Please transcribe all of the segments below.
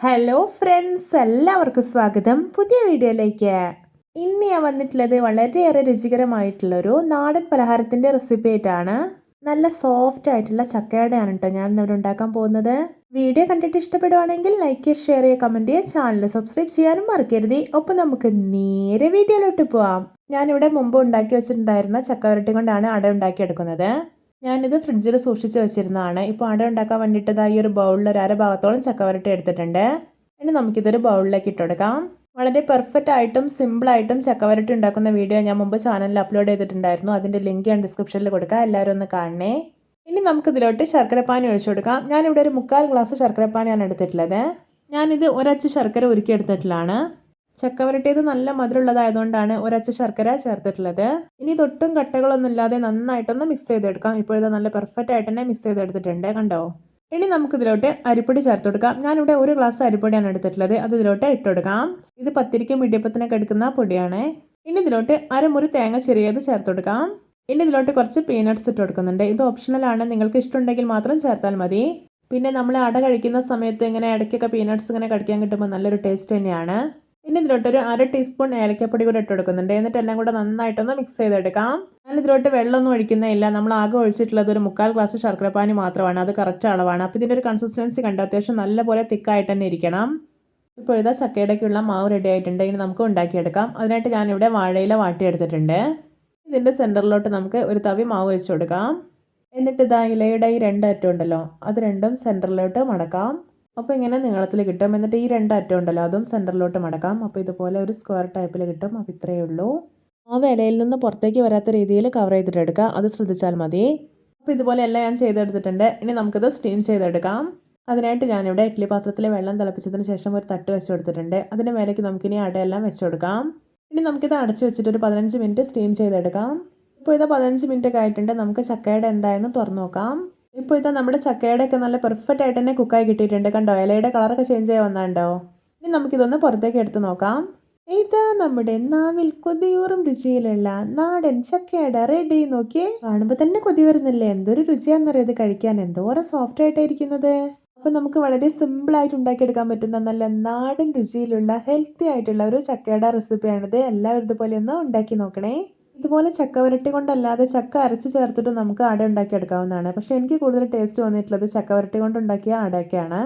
Hello friends എല്ലാവർക്കും സ്വാഗതം. പുതിയ വീഡിയോയിലേക്ക്. ഇന്ന് ഞാൻ വന്നിട്ടുള്ളത് വളരെയേറെ രുചികരമായിട്ടുള്ളൊരു നാടൻ പലഹാരത്തിന്റെ റെസിപ്പി ആയിട്ടാണ്. നല്ല സോഫ്റ്റ് ആയിട്ടുള്ള ചക്കയുടെയാണ് കേട്ടോ ഞാൻ ഇന്നിവിടെ ഉണ്ടാക്കാൻ പോകുന്നത്. വീഡിയോ കണ്ടിട്ട് ഇഷ്ടപ്പെടുവാണെങ്കിൽ ലൈക്ക് ഷെയർ ചെയ്യുക കമന്റ് ചെയ്യുക ചാനൽ സബ്സ്ക്രൈബ് ചെയ്യാനും മറക്കരുത്. ഒപ്പം നമുക്ക് നേരെ വീഡിയോയിലോട്ട് പോവാം. ഞാനിവിടെ മുമ്പ് ഉണ്ടാക്കി വെച്ചിട്ടുണ്ടായിരുന്ന ചക്കവരട്ടി കൊണ്ടാണ് അട ഉണ്ടാക്കിയെടുക്കുന്നത്. ഞാനിത് ഫ്രിഡ്ജിൽ സൂക്ഷിച്ച് വെച്ചിരുന്നതാണ്. ഇപ്പോൾ അട ഉണ്ടാക്കാൻ വേണ്ടിയിട്ട് ഈ ഒരു ബൗളിൽ ഒരു അര ഭാഗത്തോളം ചക്കവരട്ടി എടുത്തിട്ടുണ്ട്. ഇനി നമുക്കിതൊരു ബൗളിലേക്ക് ഇട്ടുകൊടുക്കാം വളരെ പെർഫെക്റ്റ് ആയിട്ടും സിമ്പിളായിട്ടും ചക്കവരട്ടി ഉണ്ടാക്കുന്ന വീഡിയോ ഞാൻ മുമ്പ് ചാനലിൽ അപ്ലോഡ് ചെയ്തിട്ടുണ്ടായിരുന്നു. അതിന്റെ ലിങ്ക് ഞാൻ ഡിസ്ക്രിപ്ഷനിൽ കൊടുക്കാം. എല്ലാവരും ഒന്ന് കാണണേ. ഇനി നമുക്കിതിലോട്ട് ശർക്കരപ്പാനി ഒഴിച്ചു കൊടുക്കാം. ഞാനിവിടെ ഒരു മുക്കാൽ ഗ്ലാസ് ശർക്കരപ്പാനിയാണ് എടുത്തിട്ടുള്ളത്. ഞാനിത് ഒരച്ച് ശർക്കര ഉരുക്കി ചക്കവരട്ടിയത് നല്ല മധുരമുള്ളതായതുകൊണ്ടാണ് ഒരച്ച ശർക്കര ചേർത്തിട്ടുള്ളത്. ഇനി തൊട്ടും കട്ടകളൊന്നും ഇല്ലാതെ നന്നായിട്ടൊന്ന് മിക്സ് ചെയ്തെടുക്കാം. ഇപ്പോഴത്തെ നല്ല പെർഫെക്റ്റ് ആയിട്ട് തന്നെ മിക്സ് ചെയ്തെടുത്തിട്ടുണ്ട്. കണ്ടോ? ഇനി നമുക്ക് ഇതിലോട്ട് അരിപ്പൊടി ചേർത്ത് കൊടുക്കാം ഞാനിവിടെ ഒരു ഗ്ലാസ് അരിപ്പൊടിയാണ് എടുത്തിട്ടുള്ളത്. അത് ഇതിലോട്ട് ഇട്ട് കൊടുക്കാം ഇത് പത്തിരിക്കും ഇടിയപ്പത്തിനൊക്കെ എടുക്കുന്ന പൊടിയാണ്. ഇനി ഇതിലോട്ട് അരമുറി തേങ്ങ ചെറിയത് ചേർത്ത് കൊടുക്കാം ഇനി ഇതിലോട്ട് കുറച്ച് പീനട്ട്സ് ഇട്ട് കൊടുക്കുന്നുണ്ട്. ഇത് ഓപ്ഷണലാണ് നിങ്ങൾക്ക് ഇഷ്ടമുണ്ടെങ്കിൽ മാത്രം ചേർത്താൽ മതി. പിന്നെ നമ്മൾ അട കഴിക്കുന്ന സമയത്ത് ഇങ്ങനെ ഇടയ്ക്കൊക്കെ പീനട്ട്സ് ഇങ്ങനെ കഴിക്കാൻ കിട്ടുമ്പോൾ നല്ലൊരു ടേസ്റ്റ് തന്നെയാണ്. ഇനി ഇതിലോട്ട് ഒരു അര ടീസ്പൂൺ ഏലക്കപ്പൊടി കൂടെ ഇട്ട് കൊടുക്കുന്നുണ്ട് എന്നിട്ട് എല്ലാം കൂടെ നന്നായിട്ടൊന്ന് മിക്സ് ചെയ്തെടുക്കാം. ഞാൻ ഇതിലോട്ട് വെള്ളമൊന്നും ഒഴിക്കുന്നില്ല. നമ്മൾ ആകെ ഒഴിച്ചിട്ടുള്ളത് ഒരു മുക്കാൽ ഗ്ലാസ് ശർക്കരപ്പാനി മാത്രമാണ്. അത് കറക്റ്റ് അളവാണ്. അപ്പോൾ ഇതിന്റെ ഒരു കൺസിസ്റ്റൻസി കണ്ട് അത്യാവശ്യം നല്ലപോലെ തിക്കായിട്ട് തന്നെ ഇരിക്കണം. ഇപ്പോൾ ഇതാ ചക്കയുടെക്കുള്ള മാവ് റെഡി ആയിട്ടുണ്ട്. ഇനി നമുക്ക് ഉണ്ടാക്കിയെടുക്കാം. അതിനായിട്ട് ഞാനിവിടെ വാഴയില വാട്ടിയെടുത്തിട്ടുണ്ട്. ഇതിന്റെ സെന്ററിലോട്ട് നമുക്ക് ഒരു തവി മാവ് വെച്ച് കൊടുക്കാം. എന്നിട്ട് ഇതാ ഇലയുടെ ഈ രണ്ട് അറ്റം ഉണ്ടല്ലോ. അത് രണ്ടും സെന്ററിലോട്ട് മടക്കാം. അപ്പോൾ ഇങ്ങനെ നീളത്തിൽ കിട്ടും. എന്നിട്ട് ഈ രണ്ട് അറ്റം ഉണ്ടല്ലോ അതും സെന്ററിലോട്ട് മടക്കാം. അപ്പോൾ ഇതുപോലെ ഒരു സ്ക്വയർ ടൈപ്പിൽ കിട്ടും. അപ്പോൾ ഇത്രയേ ഉള്ളൂ. ആ വിലയിൽ നിന്ന് പുറത്തേക്ക് വരാത്ത രീതിയിൽ കവർ ചെയ്തിട്ട് എടുക്കുക അത് ശ്രദ്ധിച്ചാൽ മതി. അപ്പോൾ ഇതുപോലെ എല്ലാം ഞാൻ ചെയ്തെടുത്തിട്ടുണ്ട്. ഇനി നമുക്കിത് സ്റ്റീം ചെയ്തെടുക്കാം. അതിനായിട്ട് ഞാനിവിടെ ഇഡ്ഡലി പാത്രത്തിൽ വെള്ളം തിളപ്പിച്ചതിന് ശേഷം ഒരു തട്ട് വെച്ച് കൊടുത്തിട്ടുണ്ട്. അതിന്റെ മേലേക്ക് നമുക്കിനി അടയെല്ലാം വെച്ച് കൊടുക്കാം. ഇനി നമുക്കിത് അടച്ചു വെച്ചിട്ട് ഒരു പതിനഞ്ച് മിനിറ്റ് സ്റ്റീം ചെയ്തെടുക്കാം. ഇപ്പോൾ ഇത് പതിനഞ്ച് മിനിറ്റ് ഒക്കെ ആയിട്ടുണ്ട്. നമുക്ക് ചക്കയുടെ എന്തായെന്ന് തുറന്നു നോക്കാം. ഇപ്പോഴത്തെ നമ്മുടെ ചക്കയുടെ ഒക്കെ നല്ല പെർഫെക്റ്റ് ആയിട്ട് തന്നെ കുക്കായി കിട്ടിയിട്ടുണ്ട്. കണ്ടോ? ഇലയുടെ കളറൊക്കെ ചേഞ്ച് ആയി വന്നാണ്ടോ? ഇനി നമുക്കിതൊന്ന് പുറത്തേക്ക് എടുത്ത് നോക്കാം. ഇതാ നമ്മുടെ നാവിൽ കൊതിയൂറും രുചിയിലുള്ള നാടൻ ചക്കയുടെ റെഡി നോക്കിയേ. കാണുമ്പോൾ തന്നെ കൊതി വരുന്നില്ലേ? എന്തൊരു രുചിയാണെന്നറിയത് കഴിക്കാൻ? എന്തോരം സോഫ്റ്റ് ആയിട്ടായിരിക്കുന്നത്. അപ്പോൾ നമുക്ക് വളരെ സിമ്പിൾ സിമ്പിളായിട്ട് ഉണ്ടാക്കിയെടുക്കാൻ പറ്റുന്ന നല്ല നാടൻ രുചിയിലുള്ള ഹെൽത്തി ആയിട്ടുള്ള ഒരു ചക്കയുടെ റെസിപ്പിയാണിത് എല്ലാവരും ഇതുപോലെ ഒന്ന് ഉണ്ടാക്കി നോക്കണേ. ഇതുപോലെ ചക്ക വരട്ടി കൊണ്ടല്ലാതെ ചക്ക അരച്ച് ചേർത്തിട്ട് നമുക്ക് അട ഉണ്ടാക്കിയെടുക്കാവുന്നതാണ് പക്ഷെ എനിക്ക് കൂടുതൽ ടേസ്റ്റ് വന്നിട്ടുള്ളത് ചക്ക വരട്ടി കൊണ്ടുണ്ടാക്കിയ അടയൊക്കെയാണ്.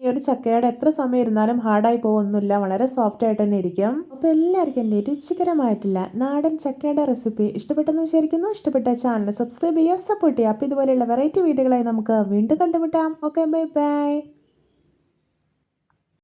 ഈ ഒരു ചക്കയുടെ എത്ര സമയം ഇരുന്നാലും ഹാർഡായി പോകുന്നില്ല വളരെ സോഫ്റ്റ് ആയിട്ട് തന്നെ ഇരിക്കും. അപ്പോൾ എല്ലാവർക്കും എന്റെ രുചികരമായിട്ടില്ല നാടൻ ചക്കയുടെ റെസിപ്പി ഇഷ്ടപ്പെട്ടെന്ന് വിചാരിക്കുന്നു. ഇഷ്ടപ്പെട്ട ചാനൽ സബ്സ്ക്രൈബ് ചെയ്യുക സപ്പോർട്ട് ചെയ്യുക. അപ്പോൾ ഇതുപോലെയുള്ള വെറൈറ്റി വീഡിയോകളായി നമുക്ക് വീണ്ടും കണ്ടുമുട്ടാം. Okay bye bye